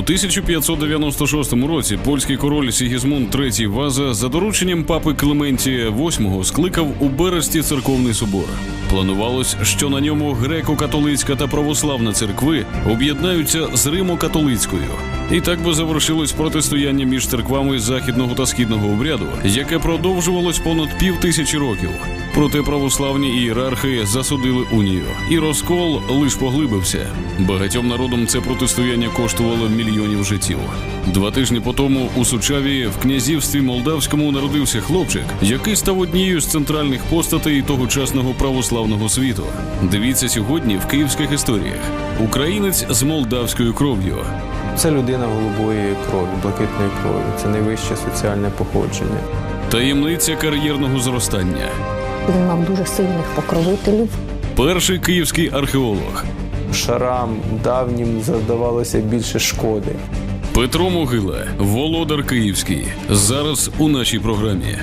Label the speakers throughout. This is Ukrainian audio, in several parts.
Speaker 1: У 1596 році польський король Сігізмунд III Ваза за дорученням папи Клементія VIII скликав у Бересті церковний собор. Планувалось, що на ньому греко-католицька та православна церкви об'єднаються з Римо-католицькою. І так би завершилось протистояння між церквами західного та східного обряду, яке продовжувалось понад пів тисячі років. Проте православні ієрархи засудили унію, і розкол лиш поглибився. Багатьом народам це протистояння коштувало мільйонів життів. Два тижні по тому у Сучаві в князівстві Молдавському народився хлопчик, який став однією з центральних постатей тогочасного православного світу. Дивіться сьогодні в київських історіях. Українець з молдавською кров'ю.
Speaker 2: Це людина голубої крові, блакитної крові. Це найвище соціальне походження.
Speaker 1: Таємниця кар'єрного зростання.
Speaker 3: Він мав дуже сильних покровителів.
Speaker 1: Перший київський археолог
Speaker 2: Шарам давнім завдавалося більше шкоди.
Speaker 1: Петро Могила, володар Київський. Зараз у нашій програмі.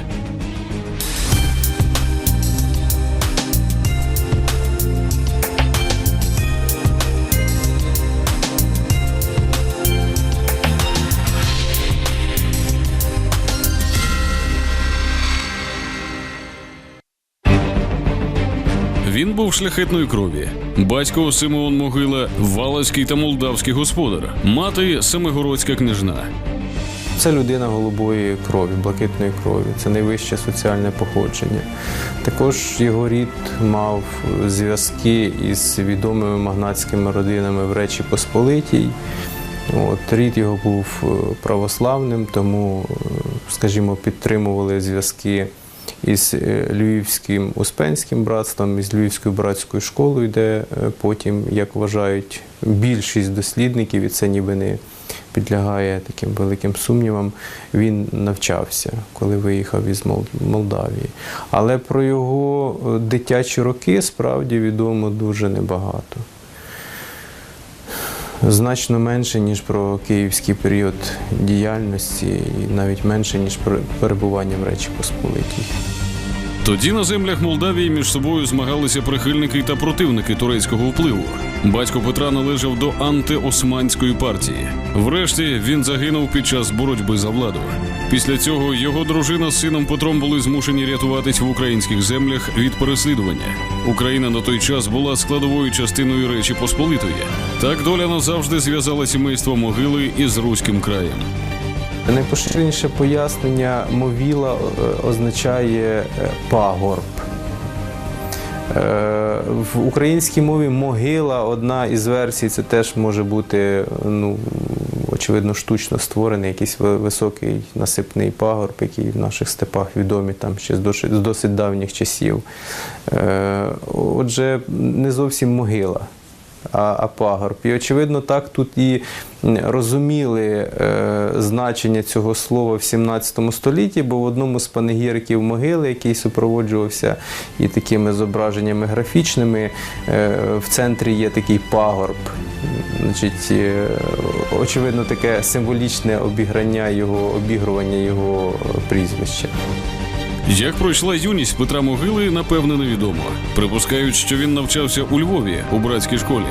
Speaker 1: Був шляхетної крові. Батько Симеон Могила, валаський та молдавський господар, мати Семигородська княжна.
Speaker 2: Це людина голубої крові, блакитної крові. Це найвище соціальне походження. Також його рід мав зв'язки із відомими магнатськими родинами в Речі Посполитій. От, рід його був е, православним, тому, е, скажімо, підтримували зв'язки із е, Львівським Успенським братством, із Львівською братською школою, де е, потім, як вважають, більшість дослідників, і це ніби не підлягає таким великим сумнівам, він навчався, коли виїхав із Мол- Молдавії. Але про його е, дитячі роки справді відомо дуже небагато. Значно менше, ніж про київський період діяльності, і навіть менше, ніж про перебування в Речі Посполитій.
Speaker 1: Тоді на землях Молдавії між собою змагалися прихильники та противники турецького впливу. Батько Петра належав до антиосманської партії. Врешті він загинув під час боротьби за владу. Після цього його дружина з сином Петром були змушені рятуватись в українських землях від переслідування. Україна на той час була складовою частиною Речі Посполитої. Так доля назавжди зв'язала сімейство могили із руським краєм.
Speaker 2: Найпоширеніше пояснення мовіла е, означає е, пагорб. Е, В українській мові могила одна із версій, це теж може бути, ну, очевидно, штучно створений якийсь високий насипний пагорб, який в наших степах відомі там ще з досить, з досить давніх часів. Отже, не зовсім могила а, пагорб. І очевидно, так тут і розуміли е, значення цього слова в 17 столітті, бо в одному з панегіриків могили, який супроводжувався і такими зображеннями графічними, е, в центрі є такий пагорб. Значить, е, очевидно, таке символічне обіграння його, обігрування його прізвища.
Speaker 1: Як пройшла юність Петра Могили, напевне, невідомо. Припускають, що він навчався у Львові у братській школі.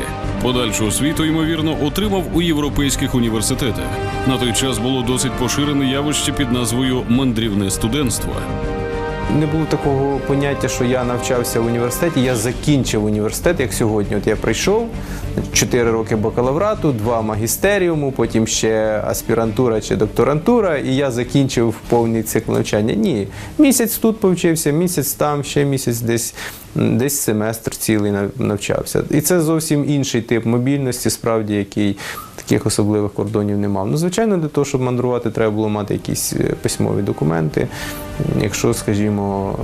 Speaker 1: Подальшу освіту, ймовірно, отримав у європейських університетах. На той час було досить поширене явище під назвою мандрівне студентство.
Speaker 2: Не було такого поняття, що я навчався в університеті, я закінчив університет, як сьогодні. От я прийшов 4 роки бакалаврату, 2 магістеріуму, потім ще аспірантура чи докторантура, і я закінчив повний цикл навчання. Ні, місяць тут повчився, місяць там, ще місяць десь, десь семестр цілий навчався. І це зовсім інший тип мобільності, справді, який таких особливих кордонів не мав. Ну, звичайно, для того, щоб мандрувати, треба було мати якісь е, письмові документи. Якщо, скажімо,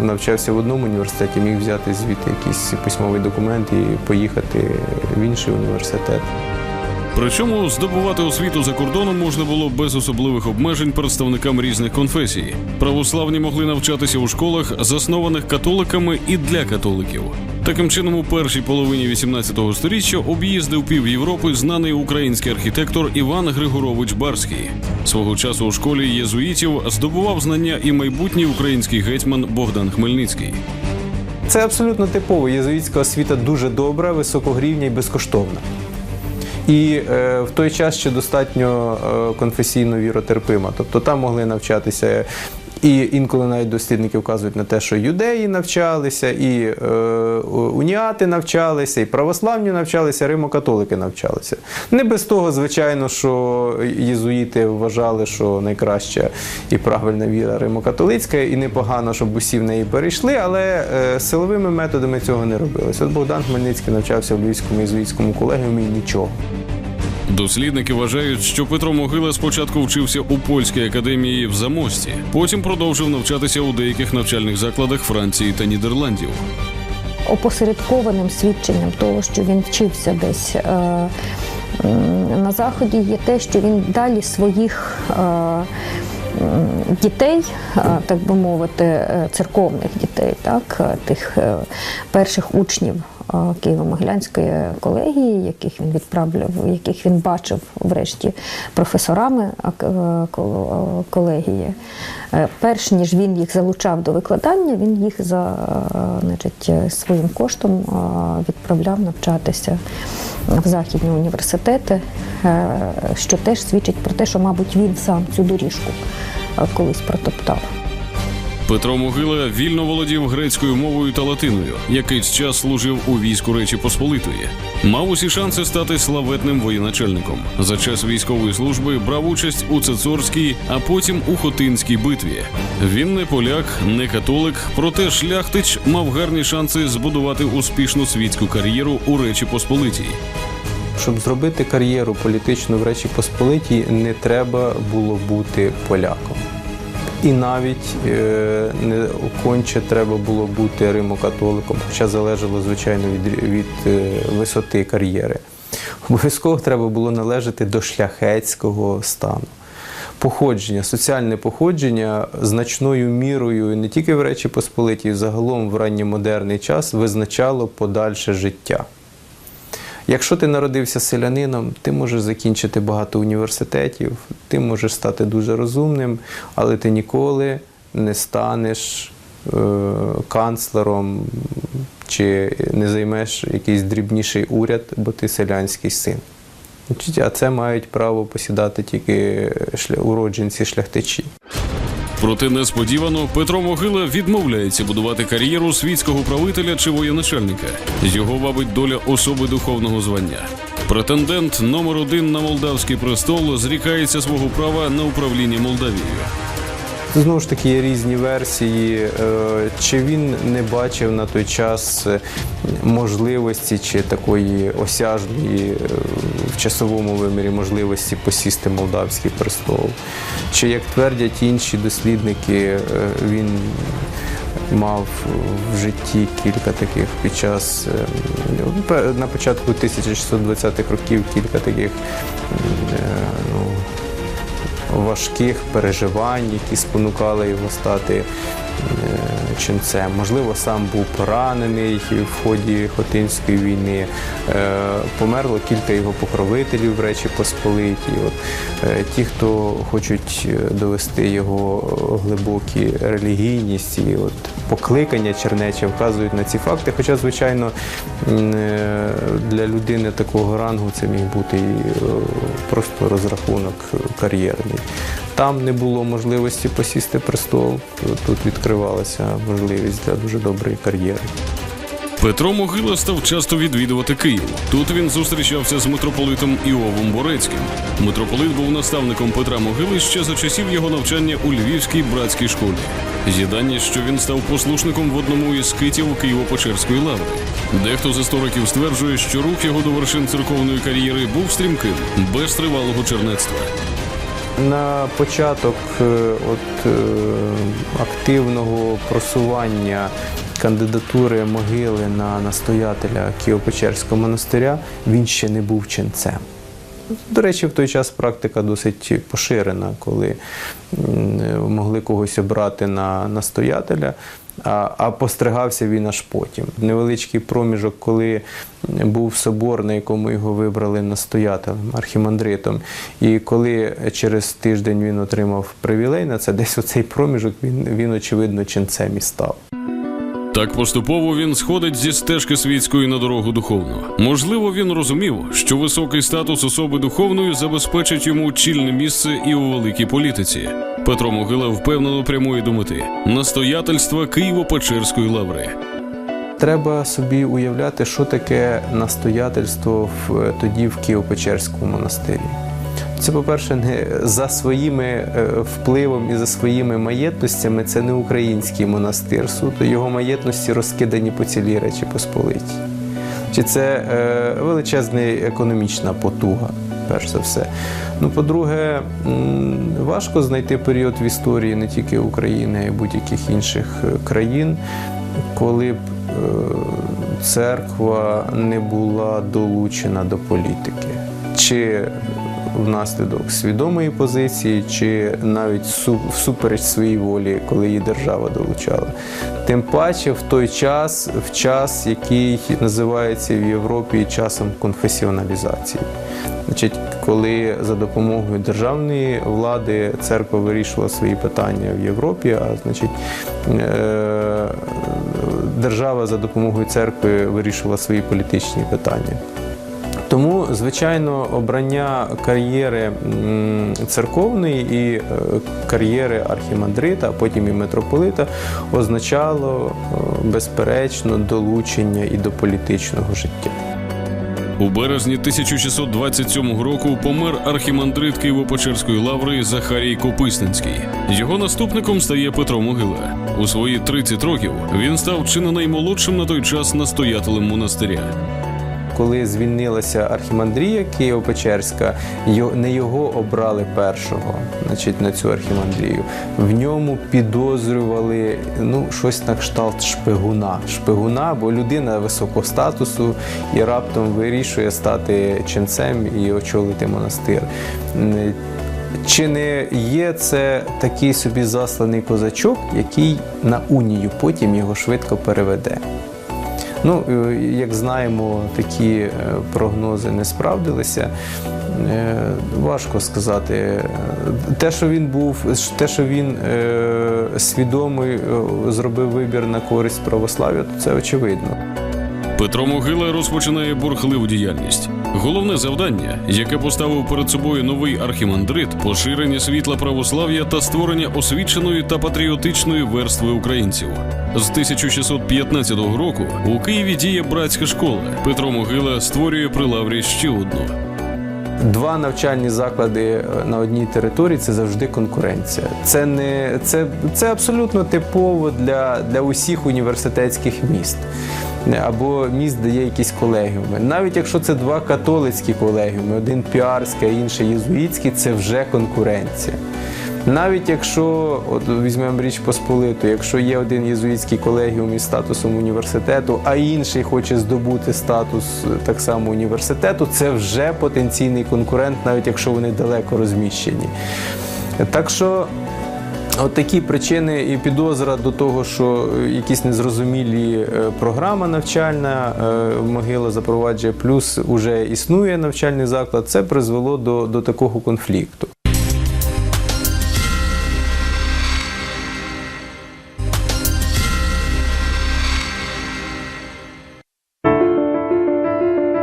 Speaker 2: е, навчався в одному університеті, міг взяти звідти якийсь письмовий документ і поїхати в інший університет.
Speaker 1: Причому здобувати освіту за кордоном можна було без особливих обмежень представникам різних конфесій. Православні могли навчатися у школах, заснованих католиками і для католиків. Таким чином, у першій половині 18-го століття об'їздив пів Європи знаний український архітектор Іван Григорович Барський. Свого часу у школі єзуїтів здобував знання і майбутній український гетьман Богдан Хмельницький.
Speaker 2: Це абсолютно типово. Єзуїтська освіта дуже добра, високого рівня і безкоштовна. І е, в той час ще достатньо е, конфесійно віротерпима. Тобто там могли навчатися. І інколи навіть дослідники вказують на те, що юдеї навчалися, і е, уніати навчалися, і православні навчалися, римокатолики навчалися. Не без того, звичайно, що єзуїти вважали, що найкраща і правильна віра римокатолицька, і непогано, щоб усі в неї перейшли, але е, силовими методами цього не робилось. От Богдан Хмельницький навчався в Львівському єзуїтському колегіумі і нічого.
Speaker 1: Дослідники вважають, що Петро Могила спочатку вчився у польській академії в Замості, потім продовжив навчатися у деяких навчальних закладах Франції та Нідерландів.
Speaker 3: Опосередкованим свідченням того, що він вчився десь е, на заході, є те, що він далі своїх е, дітей, е, так би мовити, е, церковних дітей, так, е, тих перших учнів Києво-Могилянської колегії, яких він відправляв, яких він бачив врешті професорами е, кол- колегії. Е, Перш ніж він їх залучав до викладання, він їх за е, значить, е, своїм коштом е, відправляв навчатися в західні університети, е, що теж свідчить про те, що, мабуть, він сам цю доріжку е, колись протоптав.
Speaker 1: Петро Могила вільно володів грецькою мовою та латиною, якийсь час служив у війську Речі Посполитої. Мав усі шанси стати славетним воєначальником. За час військової служби брав участь у Цецорській, а потім у Хотинській битві. Він не поляк, не католик, проте шляхтич мав гарні шанси збудувати успішну світську кар'єру у Речі Посполитій.
Speaker 2: Щоб зробити кар'єру політичну в Речі Посполитій, не треба було бути поляком. І навіть е, не конче треба було бути римокатоликом, хоча залежало, звичайно, від, від е, висоти кар'єри. Обов'язково треба було належати до шляхетського стану. Походження, соціальне походження значною мірою не тільки в Речі Посполитій, загалом в ранньомодерний час визначало подальше життя. Якщо ти народився селянином, ти можеш закінчити багато університетів, ти можеш стати дуже розумним, але ти ніколи не станеш е, канцлером чи не займеш якийсь дрібніший уряд, бо ти селянський син. А це мають право посідати тільки уродженці шляхтичі.
Speaker 1: Проте несподівано Петро Могила відмовляється будувати кар'єру світського правителя чи воєначальника. Його вабить доля особи духовного звання. Претендент номер один на молдавський престол зрікається свого права на управління Молдавією.
Speaker 2: Знову ж таки, є різні версії. Е, Чи він не бачив на той час е, можливості чи такої осяжної е, в часовому вимірі можливості посісти молдавський престол? Чи як твердять інші дослідники, він мав в житті кілька таких під час ну, на початку 1620-х років кілька таких важких переживань, які спонукали його стати ченцем. Можливо, сам був поранений в ході Хотинської війни. Е, Померло кілька його покровителів в Речі Посполитій. От, е, ті, хто хочуть е, довести його глибокі релігійність і от, покликання чернече вказують на ці факти. Хоча, звичайно, е, для людини такого рангу це міг бути е, просто розрахунок кар'єрний. Там не було можливості посісти престол. Тут відкривалася можливість для дуже доброї кар'єри.
Speaker 1: Петро Могила став часто відвідувати Київ. Тут він зустрічався з митрополитом Іовом Борецьким. Митрополит був наставником Петра Могили ще за часів його навчання у Львівській братській школі. Дані, що він став послушником в одному із скитів Києво-Печерської лаври. Дехто з істориків стверджує, що рух його до вершин церковної кар'єри був стрімким, без тривалого чернецтва.
Speaker 2: На початок е, от, е, активного просування кандидатури могили на настоятеля Києво-Печерського монастиря він ще не був ченцем. До речі, в той час практика досить поширена, коли могли когось обрати на настоятеля, а, а постригався він аж потім. Невеличкий проміжок, коли був собор, на якому його вибрали настоятелем, архімандритом. І коли через тиждень він отримав привілей на це, десь оцей проміжок він, він очевидно, ченцем і став.
Speaker 1: Так поступово він сходить зі стежки світської на дорогу духовну. Можливо, він розумів, що високий статус особи духовної забезпечить йому чільне місце і у великій політиці. Петро Могила впевнено прямує до мети настоятельства Києво-Печерської лаври.
Speaker 2: Треба собі уявляти, що таке настоятельство в, тоді в Києво-Печерському монастирі. Це, по-перше, не за своїми е, впливом і за своїми маєтностями це не український монастир. Суто його маєтності розкидані по цілій Речі Посполитій. Чи це е, величезна економічна потуга, перш за все. Ну, по-друге, важко знайти період в історії не тільки України, а й будь-яких інших е, країн, коли б церква не була долучена до політики. Чи внаслідок свідомої позиції, чи навіть всупереч своїй волі, коли її держава долучала. Тим паче в той час, в час, який називається в Європі часом конфесіоналізації. Значить, коли за допомогою державної влади церква вирішувала свої питання в Європі, а значить е- держава за допомогою церкви вирішувала свої політичні питання. Звичайно, обрання кар'єри церковної і е, кар'єри архімандрита, а потім і митрополита, означало е, безперечно долучення і до політичного життя.
Speaker 1: У березні 1627 року помер архімандрит Києво-Печерської лаври Захарій Кописненський. Його наступником стає Петро Могила. У свої 30 років він став чи не наймолодшим на той час настоятелем монастиря.
Speaker 2: Коли звільнилася архімандрія Києво-Печерська, не його обрали першого, значить, на цю архімандрію. В ньому підозрювали ну, щось на кшталт шпигуна. Шпигуна, бо людина високого статусу і раптом вирішує стати ченцем і очолити монастир. Чи не є це такий собі засланий козачок, який на унію потім його швидко переведе? Ну, е, як знаємо, такі е, прогнози не справдилися. Е, Важко сказати. Те, що він був, те, що він свідомий зробив вибір на користь православ'я, то це очевидно.
Speaker 1: Петро Могила розпочинає бурхливу діяльність. Головне завдання, яке поставив перед собою новий архімандрит, поширення світла православ'я та створення освіченої та патріотичної верстви українців. З 1615 року у Києві діє братська школа. Петро Могила створює при лаврі ще одну.
Speaker 2: Два навчальні заклади е, на одній території це завжди конкуренція. Це не це, це абсолютно типово для, для усіх університетських міст. Або міст, де є якісь колегіуми. Навіть якщо це два католицькі колегіуми, один піарський, а інший єзуїтський, це вже конкуренція. Навіть якщо от візьмемо річ Посполиту, якщо є один єзуїтський колегіум із статусом університету, а інший хоче здобути статус е, так само університету, це вже потенційний конкурент, навіть якщо вони далеко розміщені. Так що От такі причини і підозра до того, що е, якісь незрозумілі е, програма навчальна е, могила запроваджує, плюс уже існує навчальний заклад, це призвело до, до такого конфлікту.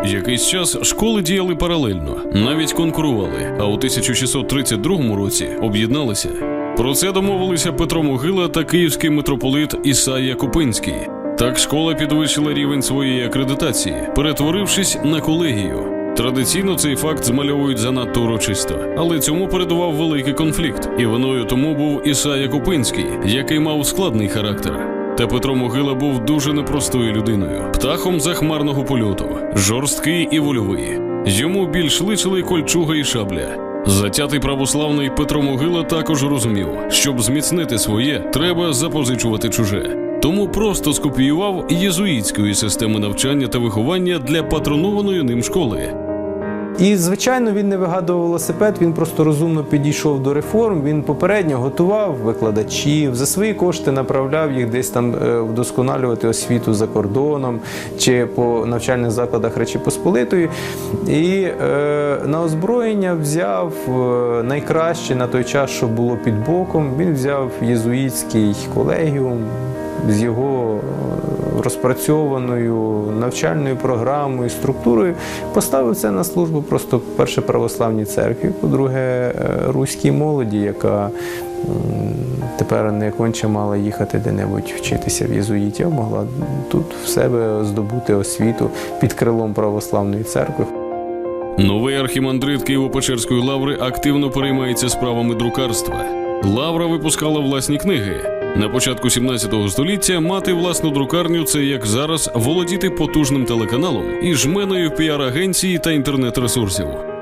Speaker 1: Якийсь час школи діяли паралельно, навіть конкурували. А у 1632 році об'єдналися. Про це домовилися Петро Могила та київський митрополит Ісая Купинський. Так школа підвищила рівень своєї акредитації, перетворившись на колегію. Традиційно цей факт змальовують занадто урочисто, але цьому передував великий конфлікт, і виною тому був Ісая Купинський, який мав складний характер. Та Петро Могила був дуже непростою людиною, птахом захмарного польоту, жорсткий і вольовий. Йому більш личили кольчуга і шабля. Затятий православний Петро Могила також розумів, щоб зміцнити своє, треба запозичувати чуже. Тому просто скопіював єзуїтської системи навчання та виховання для патронованої ним школи.
Speaker 2: І, звичайно, він не вигадував велосипед, він просто розумно підійшов до реформ. Він попередньо готував викладачів, за свої кошти направляв їх десь там е, вдосконалювати освіту за кордоном чи по навчальних закладах Речі Посполитої. І е, на озброєння взяв е, найкраще на той час, що було під боком. Він взяв єзуїтський колегіум. з його розпрацьованою навчальною програмою, структурою, поставив це на службу просто перше православній церкві, по-друге, е, руській молоді, яка тепер не конче мала їхати де-небудь вчитися в єзуїтів, могла тут в себе здобути освіту під крилом православної церкви.
Speaker 1: Новий архімандрит Києво-Печерської лаври активно переймається справами друкарства. Лавра випускала власні книги. На початку 17 століття мати власну друкарню це як зараз володіти потужним телеканалом і жменою піар-агенції та інтернет-ресурсів.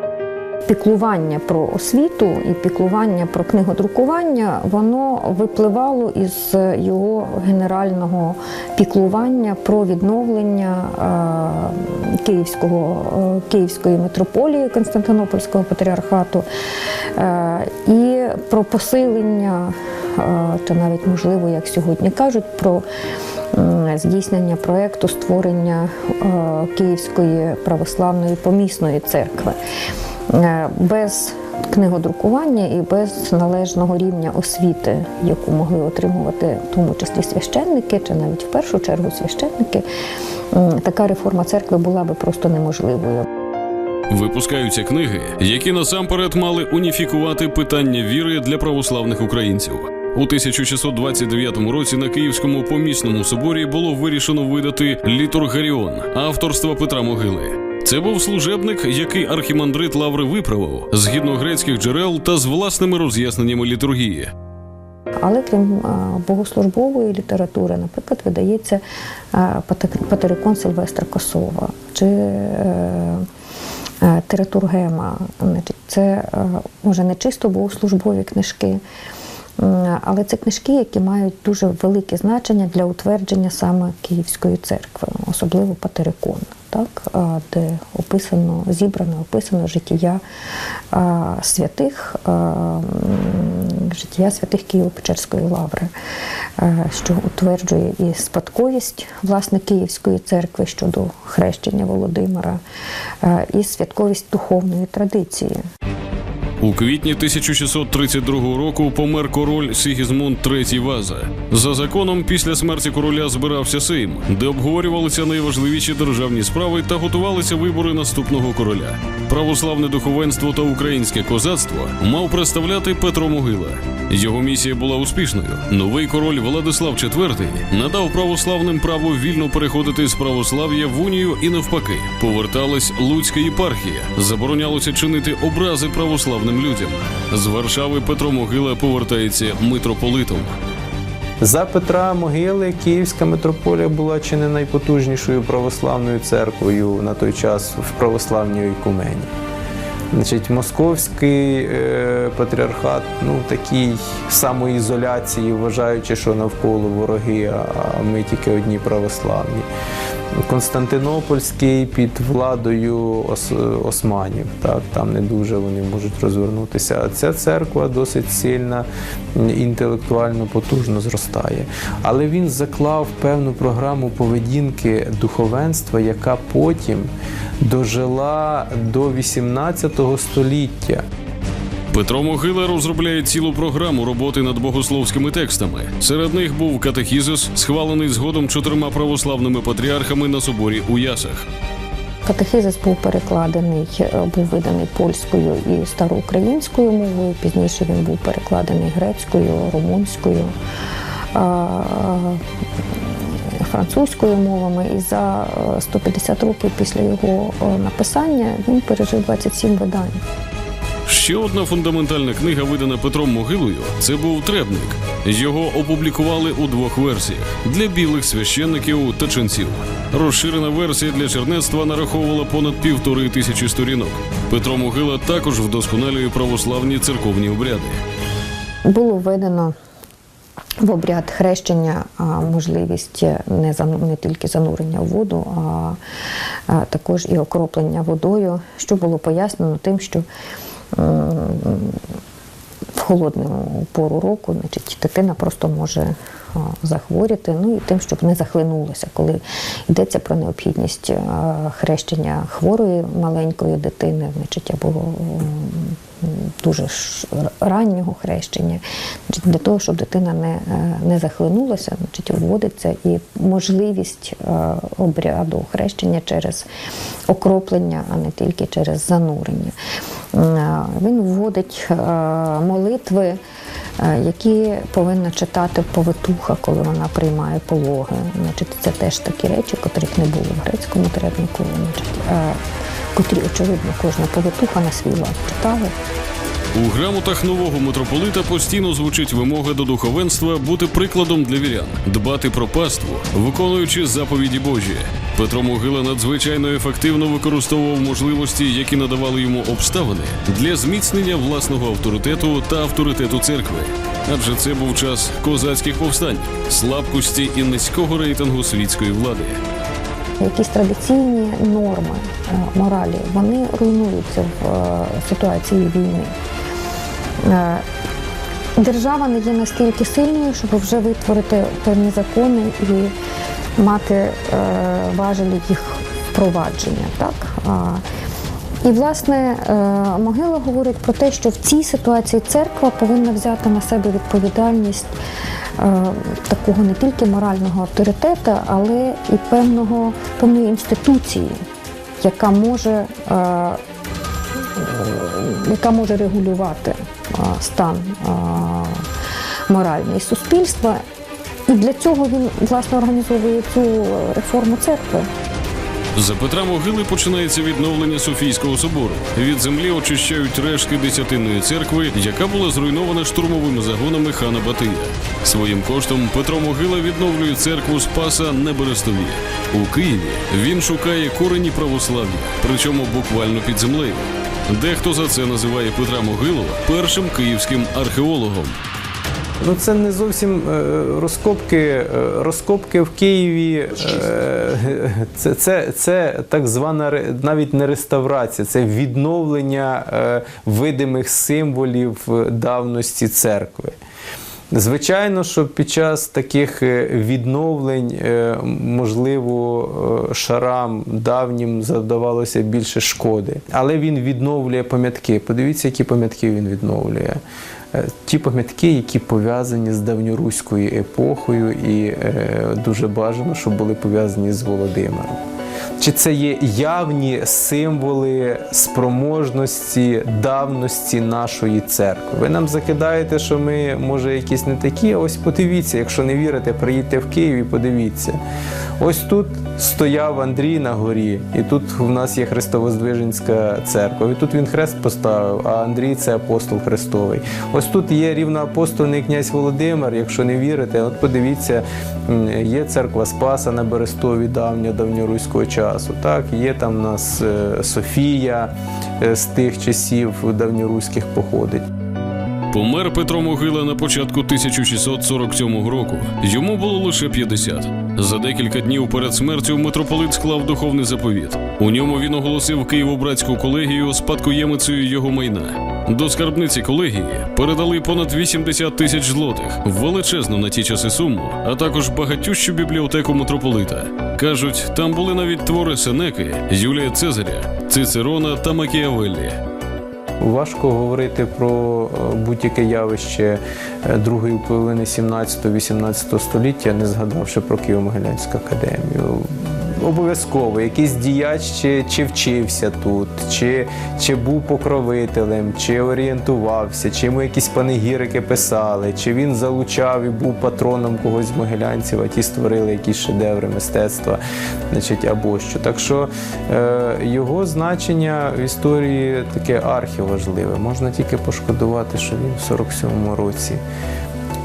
Speaker 3: Піклування про освіту і піклування про книгодрукування, воно випливало із його генерального піклування про відновлення е, Київського, е, Київської митрополії Константинопольського патріархату е, і про посилення, та навіть можливо, як сьогодні кажуть, про здійснення проекту створення Київської православної помісної церкви. Е, Без книгодрукування і без належного рівня освіти, яку могли отримувати в тому числі священники, чи навіть в першу чергу священники, така реформа церкви була би просто неможливою.
Speaker 1: Випускаються книги, які насамперед мали уніфікувати питання віри для православних українців. У 1629 році на Київському помісному соборі було вирішено видати Літургаріон авторства Петра Могили. Це був служебник, який архімандрит Лаври виправив згідно грецьких джерел та з власними роз'ясненнями літургії.
Speaker 3: Але крім богослужбової літератури, наприклад, видається Патерикон Сильвестра Косова чи е, е, Тератургема. Це е, може не чисто богослужбові книжки, але це книжки, які мають дуже велике значення для утвердження саме Київської церкви, особливо Патерикон. Так, де описано, зібрано, описано життя святих, життя святих Києво-Печерської лаври, що утверджує і спадковість власне Київської церкви щодо хрещення Володимира, і святковість духовної традиції.
Speaker 1: У квітні 1632 року помер король Сігізмунд III Ваза. За законом, після смерті короля збирався Сейм, де обговорювалися найважливіші державні справи та готувалися вибори наступного короля. Православне духовенство та українське козацтво мав представляти Петро Могила. Його місія була успішною. Новий король Владислав IV надав православним право вільно переходити з православ'я в унію і навпаки. Поверталась Луцька єпархія. Заборонялося чинити образи православним людям. З Варшави Петро Могила повертається митрополитом.
Speaker 2: За Петра Могили Київська митрополія була чи не найпотужнішою православною церквою на той час в православній ікумені. Значить, московський е, патріархат ну, такій самоізоляції, вважаючи, що навколо вороги, а ми тільки одні православні. Константинопольський під владою ос, османів, так, там не дуже вони можуть розвернутися. А ця церква досить сильна, інтелектуально потужно зростає. Але він заклав певну програму поведінки духовенства, яка потім дожила до 18 століття.
Speaker 1: Петро Могила розробляє цілу програму роботи над богословськими текстами. Серед них був катехізис, схвалений згодом чотирма православними патріархами на соборі у Ясах.
Speaker 3: Катехизис був перекладений, е, був виданий польською і староукраїнською мовою. Пізніше він був перекладений грецькою, румунською, французькою мовами. І за е, 150 років після його е, написання він пережив 27 видань.
Speaker 1: Ще одна фундаментальна книга, видана Петром Могилою, це був требник. Його опублікували у двох версіях для білих священників та ченців. Розширена версія для чернецтва нараховувала понад півтори тисячі сторінок. Петро Могила також вдосконалює православні церковні обряди.
Speaker 3: Було введено в обряд хрещення можливість не, не тільки занурення в воду, а, також і окроплення водою, що було пояснено тим, що в холодну пору року значить, дитина просто може захворіти, ну і тим, щоб не захлинулося, коли йдеться про необхідність хрещення хворої маленької дитини, значить, або дуже раннього хрещення. Значить, для того, щоб дитина не, е, не захлинулася, значить, вводиться і можливість е, обряду хрещення через окроплення, а не тільки через занурення. Е, Він вводить е, молитви, е, які повинна читати повитуха, коли вона приймає пологи. Значить, це теж такі речі, котрих не було в грецькому требнику. Котрі, очевидно, кожна повитуха на свій лад читала.
Speaker 1: У грамотах нового митрополита постійно звучить вимога до духовенства бути прикладом для вірян, дбати про паству, виконуючи заповіді Божі. Петро Могила надзвичайно ефективно використовував можливості, які надавали йому обставини для зміцнення власного авторитету та авторитету церкви. Адже це був час козацьких повстань, слабкості і низького рейтингу світської влади.
Speaker 3: Якісь традиційні норми е, моралі вони руйнуються в е, ситуації війни. Е, Держава не є настільки сильною, щоб вже витворити певні закони і мати е, важелі їх впровадження. Так? І, власне, е, могила говорить про те, що в цій ситуації церква повинна взяти на себе відповідальність такого не тільки морального авторитета, але і певного, певної інституції, яка може, яка може регулювати е, стан е, моральний суспільства. І для цього він власне організовує цю реформу церкви.
Speaker 1: За Петра Могили починається відновлення Софійського собору. Від землі очищають рештки десятинної церкви, яка була зруйнована штурмовими загонами хана Батия. Своїм коштом Петро Могила відновлює церкву Спаса на Берестові. У Києві він шукає корені православ'я, причому буквально під землею. Дехто за це називає Петра Могилова першим київським археологом.
Speaker 2: Ну, це не зовсім е, розкопки. Е, Розкопки в Києві е, це, це, це так звана навіть не реставрація, це відновлення видимих символів давності церкви. Звичайно, що під час таких е, відновлень, е, можливо, е, шарам давнім завдавалося більше шкоди. Але він відновлює пам'ятки. Подивіться, які пам'ятки він відновлює. Ті пам'ятки, які пов'язані з давньоруською епохою, і дуже бажано, щоб були пов'язані з Володимиром. Чи це є явні символи спроможності, давності нашої церкви? Ви нам закидаєте, що ми, може, якісь не такі. а Ось подивіться, якщо не вірите, приїдьте в Київ і подивіться. Ось тут стояв Андрій на горі, і тут в нас є Христовоздвиженська церква. І тут він хрест поставив, а Андрій це апостол Христовий. Ось тут є рівноапостольний князь Володимир. Якщо не вірите, от подивіться, є церква Спаса на Берестові давня давньоруського часу. Так, є там у нас е, Софія е, з тих часів давньоруських походить.
Speaker 1: Помер Петро Могила на початку 1647 року. Йому було лише 50. За декілька днів перед смертю митрополит склав духовний заповіт. У ньому він оголосив Києво-братську колегію спадкоємицею його майна. До скарбниці колегії передали понад 80 тисяч злотих, величезну на ті часи суму, а також багатющу бібліотеку митрополита. Кажуть, там були навіть твори Сенеки, Юлія Цезаря, Цицерона та Макіавеллі.
Speaker 2: Важко говорити про е, будь-яке явище е, другої половини 17-18 століття, не згадавши про Києво-Могилянську академію. Обов'язково якийсь діяч чи, чи вчився тут, чи, чи був покровителем, чи орієнтувався, чи йому якісь панегірики писали, чи він залучав і був патроном когось з могилянців, а ті створили якісь шедеври мистецтва, значить, або що. Так що е, його значення в історії таке архіважливе. Можна тільки пошкодувати, що він в 47-му році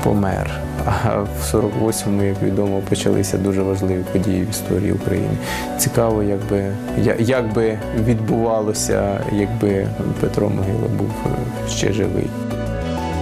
Speaker 2: помер. А в 48-му, як відомо, почалися дуже важливі події в історії України. Цікаво, як би, як би відбувалося, якби Петро Могила був е, ще живий.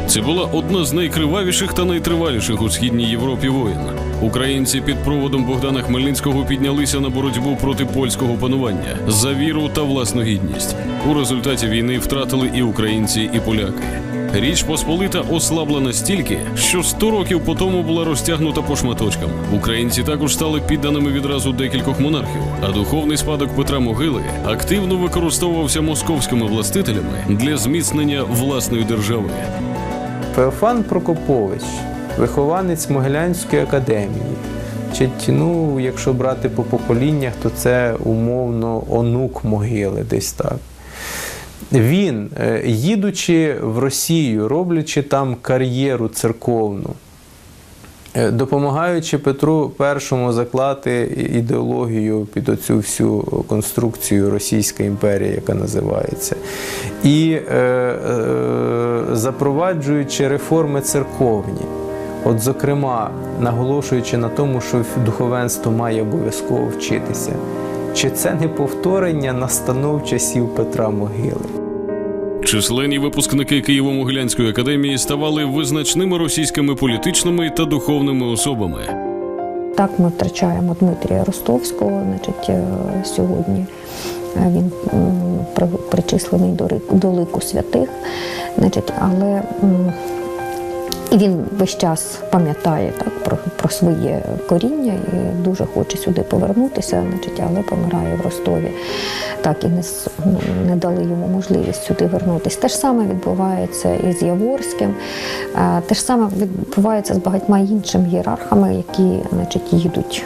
Speaker 1: Це була одна з найкривавіших та найтриваліших у східній Європі воєн. Українці під проводом Богдана Хмельницького піднялися на боротьбу проти польського панування за віру та власну гідність. У результаті війни втратили і українці, і поляки. Річ Посполита ослабла настільки, що 100 років по тому була розтягнута по шматочкам. Українці також стали підданими відразу декількох монархів, а духовний спадок Петра Могили активно використовувався московськими властителями для зміцнення власної держави.
Speaker 2: Феофан Прокопович, вихованець Могилянської академії. Ну, якщо брати по поколіннях, то це умовно онук могили десь так. Він, е, їдучи в Росію, роблячи там кар'єру церковну, е, допомагаючи Петру І заклати ідеологію під оцю всю конструкцію Російська імперія, яка називається, і е, е, запроваджуючи реформи церковні. От, зокрема, наголошуючи на тому, що духовенство має обов'язково вчитися. Чи це не повторення настанов часів Петра Могили?
Speaker 1: Численні випускники Києво-Могилянської академії ставали визначними російськими політичними та духовними особами.
Speaker 3: Так ми втрачаємо Дмитрія Ростовського, значить, е, сьогодні е, він причислений до, лику святих, значить, але і він весь час пам'ятає так, про, про своє коріння і дуже хоче сюди повернутися, значить, але помирає в Ростові. Так і не, ну, не дали йому можливість сюди вернутися. Те ж саме відбувається і з Яворським, те ж саме відбувається з багатьма іншими ієрархами, які значить, їдуть,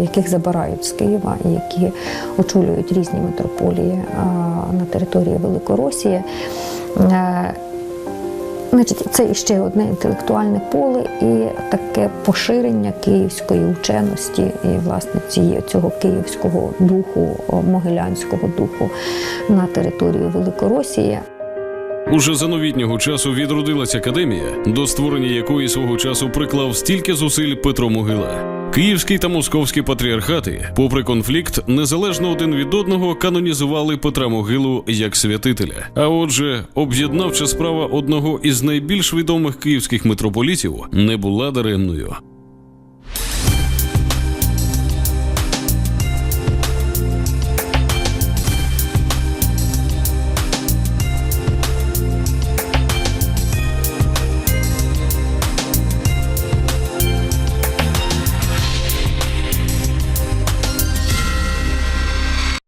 Speaker 3: яких забирають з Києва і які очолюють різні митрополії на території Великоросії. Значить, це ще одне інтелектуальне поле і таке поширення київської ученості і власне цієї цього київського духу, могилянського духу на територію Великоросії.
Speaker 1: Уже за новітнього часу відродилась академія, до створення якої свого часу приклав стільки зусиль Петро Могила. Київський та московський патріархати, попри конфлікт, незалежно один від одного канонізували Петра Могилу як святителя. А отже, об'єднавча справа одного із найбільш відомих київських митрополітів не була даремною.